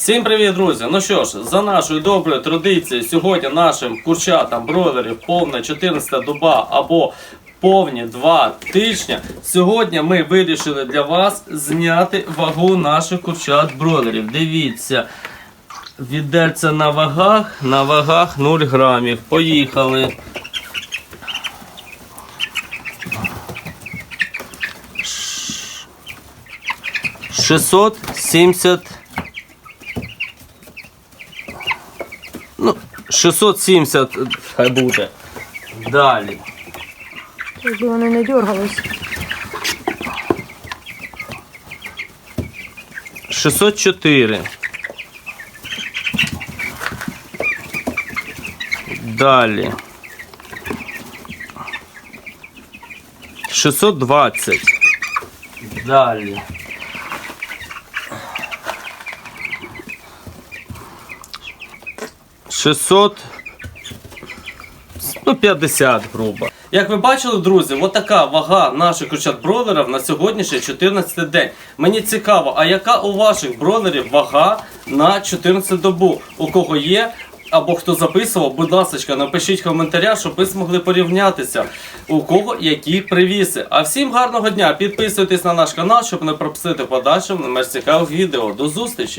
Всім привіт, друзі! Ну що ж, за нашою доброю традицією, сьогодні нашим курчатам бройлерів повна 14 доба або повні 2 тижні. Сьогодні ми вирішили для вас зняти вагу наших курчат-бройлерів. Дивіться, віддерться на вагах, на вагах 0 грамів. Поїхали. Шістсот 670... 670 хай буде. Далі. Якби вони не дергались. 604. Далі. 620. Далі. Шестьсот ну, 50 грубо. Як ви бачили, друзі, от така вага наших курчат бройлерів на сьогоднішній 14 день. Мені цікаво, а яка у ваших бройлерів вага на 14 добу? У кого є? Або хто записував, будь ласка, напишіть в коментарях, щоб ви змогли порівнятися, у кого які привіси. А всім гарного дня! Підписуйтесь на наш канал, щоб не пропустити подальшим не менш цікавих відео. До зустрічі!